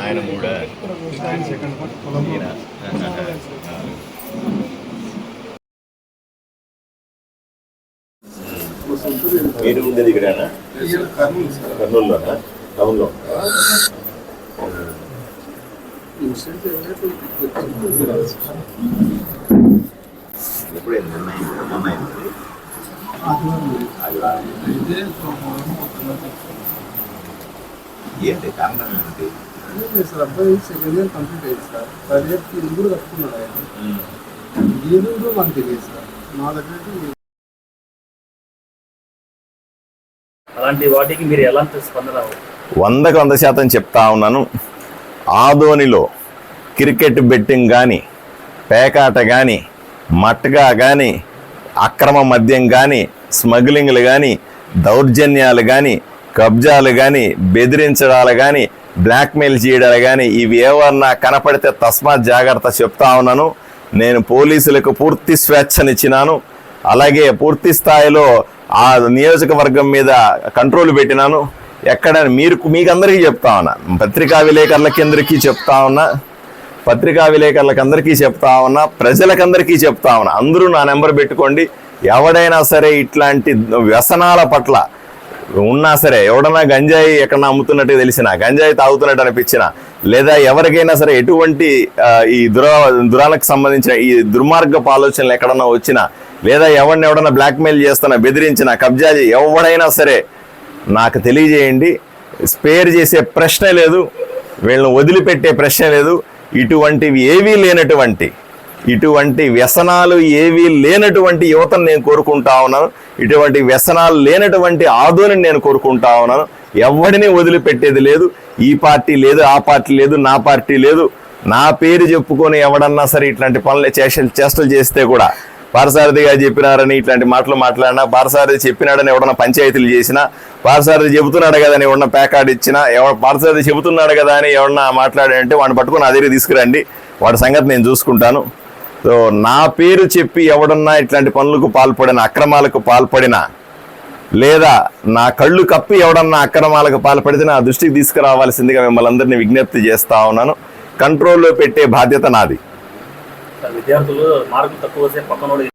ఆయన మీరు ఉండేది ఇక్కడేనా? కర్నూలులోనా? టౌన్లో? ఎప్పుడైంది ఎప్పుడు అయింది? మొన్న అయింది. ఏంటి కారణం ఏంటి అబ్బాయి సెకండ్ ఇయర్ కంప్లీట్ అయింది సార్ థర్డ్ ఇయర్ ఫీజు కూడా కట్టుకున్నాడు ఆయన ఏదో మనకు తెలియదు సార్ మా దగ్గర అలాంటి వాటికి మీరు ఎలాంటి స్పందన వందకు వంద శాతం చెప్తా ఉన్నాను ఆదోనిలో క్రికెట్ బెట్టింగ్ కానీ పేకాట కానీ మట్గా కానీ అక్రమ మద్యం కానీ స్మగ్లింగ్లు కానీ దౌర్జన్యాలు కానీ కబ్జాలు కానీ బెదిరించడాలు కానీ బ్లాక్మెయిల్ చేయడాలు కానీ ఇవి ఏమన్నా కనపడితే తస్మాత్ జాగ్రత్త చెప్తా ఉన్నాను. నేను పోలీసులకు పూర్తి స్వేచ్ఛనిచ్చినాను. అలాగే పూర్తి స్థాయిలో ఆ నియోజకవర్గం మీద కంట్రోల్ పెట్టినాను. ఎక్కడ మీరు మీకు అందరికీ చెప్తా ఉన్నా. పత్రికా విలేకరులకి చెప్తా ఉన్నా. పత్రికా విలేకరులకు అందరికీ చెప్తా ఉన్నా ప్రజలకందరికీ చెప్తా ఉన్నా అందరూ నా నెంబర్ పెట్టుకోండి. ఎవడైనా సరే ఇట్లాంటి వ్యసనాల పట్ల ఉన్నా సరే ఎవడన్నా గంజాయి ఎక్కడన్నా అమ్ముతున్నట్టు తెలిసినా గంజాయి తాగుతున్నట్టు అనిపించిన లేదా ఎవరికైనా సరే ఎటువంటి ఈ దుర దురాలకు సంబంధించిన ఈ దుర్మార్గపు ఆలోచనలు ఎక్కడన్నా వచ్చినా లేదా ఎవరిని ఎవడన్నా బ్లాక్మెయిల్ చేస్తున్నా బెదిరించిన కబ్జా ఎవడైనా సరే నాకు తెలియజేయండి. స్పేర్ చేసే ప్రశ్న లేదు. వీళ్ళని వదిలిపెట్టే ప్రశ్న లేదు. ఇటువంటివి ఏవీ లేనటువంటి ఇటువంటి వ్యసనాలు ఏవీ లేనటువంటి యువతను నేను కోరుకుంటా ఉన్నాను ఇటువంటి వ్యసనాలు లేనటువంటి ఆదోని నేను కోరుకుంటా ఉన్నాను ఎవడిని వదిలిపెట్టేది లేదు. ఈ పార్టీ లేదు ఆ పార్టీ లేదు నా పార్టీ లేదు. నా పేరు చెప్పుకొని ఎవడన్నా సరే ఇట్లాంటి పనులు చేస చేష్టలు చేస్తే కూడా పారసారథిగా చెప్పినారని ఇట్లాంటి మాటలు మాట్లాడినా పారసారథి చెప్పినాడని ఎవడన్నా పంచాయతీలు చేసినా పారసారథి చెబుతున్నాడు కదా అని ఎవడన్నా ప్యాకార్డ్ ఇచ్చినా ఎవడ పారసారథి చెబుతున్నాడు కదా అని ఎవడన్నా మాట్లాడాడంటే వాడిని పట్టుకొని అదే తీసుకురండి. వాడి సంగతి నేను చూసుకుంటాను. సో నా పేరు చెప్పి ఎవడన్నా ఇట్లాంటి పనులకు పాల్పడిన అక్రమాలకు పాల్పడిన లేదా నా కళ్ళు కప్పి ఎవడన్నా అక్రమాలకు పాల్పడితే నా దృష్టికి తీసుకురావాల్సిందిగా మిమ్మల్ని అందరినీ విజ్ఞప్తి చేస్తా ఉన్నాను. కంట్రోల్లో పెట్టే బాధ్యత నాది. విద్యార్థులు మార్కులు తక్కువ వస్తే పక్కన